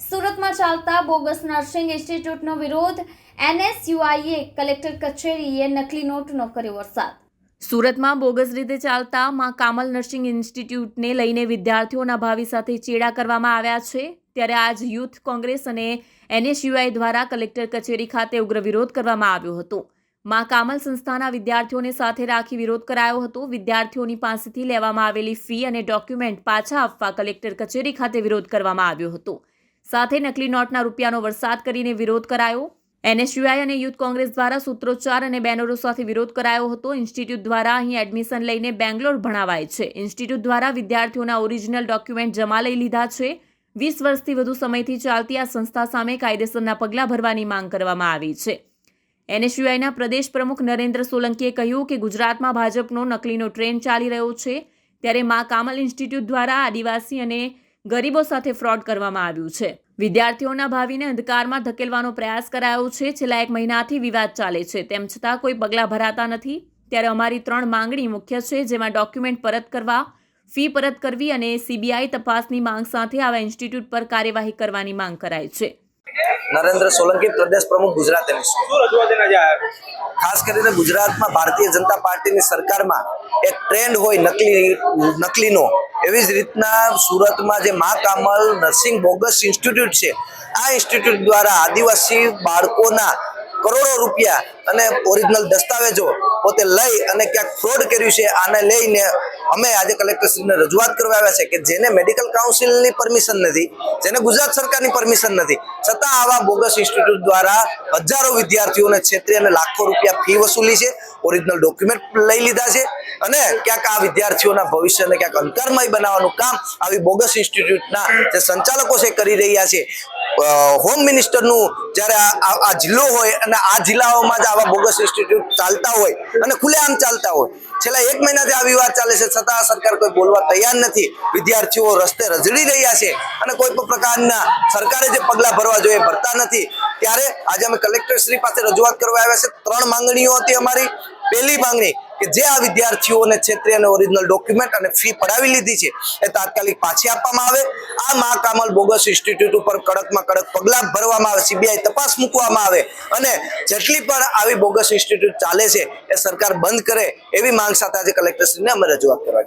સુરતમાં ચાલતા bogus nursing ઇન્સ્ટિટ્યૂટનો વિરોધ. એનએસયુઆઈએ કલેક્ટર કચેરીએ નકલી નોટનો કર્યો વરસાદ. સુરતમાં બોગસ રીતે ચાલતા માં કામલ નર્સિંગ ઇન્સ્ટિટ્યૂટને લઈને વિદ્યાર્થીઓના ભાવિ સાથે ચેડા કરવામાં આવ્યા છે. ત્યારે આજ યુથ કોંગ્રેસ અને એનએસયુઆઈ દ્વારા કલેક્ટર કચેરી ખાતે ઉગ્ર વિરોધ કરવામાં આવ્યો હતો. માં કામલ સંસ્થાના વિદ્યાર્થીઓને સાથે રાખી વિરોધ કરાયો હતો. વિદ્યાર્થીઓની પાસેથી લેવામાં આવેલી ફી અને ડોક્યુમેન્ટ પાછા આપવા કલેક્ટર કચેરી ખાતે વિરોધ કરવામાં આવ્યો હતો. સાથે નકલી નોટના રૂપિયાનો વરસાદ કરીને વિરોધ કરાયો. એનએસયુઆઈ અને યુથ કોંગ્રેસ દ્વારા સૂત્રોચ્ચાર અને બેનરો સાથે વિરોધ કરાયો હતો. ઇન્સ્ટિટ્યૂટ દ્વારા અહીં એડમિશન લઈને બેંગ્લોર ભણાવાય છે. ઇન્સ્ટિટ્યૂટ દ્વારા વિદ્યાર્થીઓના ઓરિજિનલ ડોક્યુમેન્ટ જમા લઈ લીધા છે. વીસ વર્ષથી વધુ સમયથી ચાલતી આ સંસ્થા સામે કાયદેસરના પગલાં ભરવાની માંગ કરવામાં આવી છે. એનએસયુઆઈના પ્રદેશ પ્રમુખ નરેન્દ્ર સોલંકીએ કહ્યું કે ગુજરાતમાં ભાજપનો નકલીનો ટ્રેન્ડ ચાલી રહ્યો છે. ત્યારે મા કામલ ઇન્સ્ટિટ્યૂટ દ્વારા આદિવાસી અને ગરીબો સાથે ફ્રોડ કરવામાં આવ્યું છે. વિદ્યાર્થીઓના ભાવિને અંધકારમાં ધકેલવાનો પ્રયાસ કરાયો છે. છેલ્લા એક મહિનાથી વિવાદ ચાલે છે. તેમ છતાં કોઈ પગલાં ભરાતા નથી. ત્યારે અમારી ત્રણ માંગણી મુખ્ય છે જેમાં ડોક્યુમેન્ટ પરત કરવા ફી પરત કરવી અને સીબીઆઈ તપાસની માંગ સાથે આવા ઇન્સ્ટિટ્યૂટ પર કાર્યવાહી કરવાની માંગ કરાઈ છે. નરેન્દ્ર સોલંકી પ્રદેશ પ્રમુખ ગુજરાત ખાસ કરીને ગુજરાતમાં ભારતીય જનતા પાર્ટીની સરકારમાં એક ટ્રેન્ડ હોય નકલી નકલીનો. એવી જ રીતના સુરતમાં જે મા કામલ નર્સિંગ બોગસ ઇન્સ્ટિટ્યૂટ છે, આ ઇન્સ્ટિટ્યૂટ દ્વારા આદિવાસી બાળકોના કરોડો રૂપિયા અને ઓરિજિનલ દસ્તાવેજો પોતે લઈ અને ક્યાંક ફ્રોડ કર્યું છે, આને લઈને અમે આજે કલેક્ટરશ્રીને રજૂઆત કરવા આવ્યા છે કે જેને મેડિકલ કાઉન્સિલની પરમિશન નથી, જેને ગુજરાત સરકારની પરમિશન નથી, છતાં આવા બોગસ ઇન્સ્ટિટ્યૂટ દ્વારા હજારો વિદ્યાર્થીઓને છેતરી અને લાખો રૂપિયા ફી વસૂલી છે, ઓરિજિનલ ડોક્યુમેન્ટ લઈ લીધા છે અને ક્યાંક આ વિદ્યાર્થીઓના ભવિષ્યને ક્યાંક અંધકારમય બનાવવાનું કામ આવી બોગસ ઇન્સ્ટિટ્યૂટના જે સંચાલકો છે કરી રહ્યા છે. હોમ મિનિસ્ટરનું જ્યારે આ- જિલ્લો હોય અને આ જિલ્લાઓમાં જ આવા બોગસ ઇન્સ્ટિટ્યૂટ ચાલતા હોય અને ખુલ્લેઆમ ચાલતા હોય. છેલ્લા એક મહિનાથી આ વિવાદ ચાલે છે. છતાં સરકાર કોઈ બોલવા તૈયાર નથી. વિદ્યાર્થીઓ રસ્તે રઝળી રહ્યા છે અને કોઈ પણ પ્રકારના સરકારે જે પગલાં ભરવા જોઈએ ભરતા નથી. ત્યારે આજે અમે કલેક્ટરશ્રી પાસે રજૂઆત કરવા આવ્યા છે. ત્રણ માંગણીઓ હતી અમારી. પહેલી માંગણી કે જે આ વિદ્યાર્થીઓને છેતરી અને ઓરિજિનલ ડોક્યુમેન્ટ અને ફી પડાવી લીધી છે, એ તાત્કાલિક પાછી આપવામાં આવે. આ મા કામલ બોગસ ઇન્સ્ટિટ્યૂટ ઉપર કડકમાં કડક પગલાં ભરવામાં આવે સીબીઆઈ તપાસ મૂકવામાં આવે અને જેટલી પણ આવી બોગસ ઇન્સ્ટિટ્યૂટ ચાલે છે, એ સરકાર બંધ કરે એવી માંગ સાથે આજે કલેક્ટરશ્રીને અમે રજૂઆત કરવા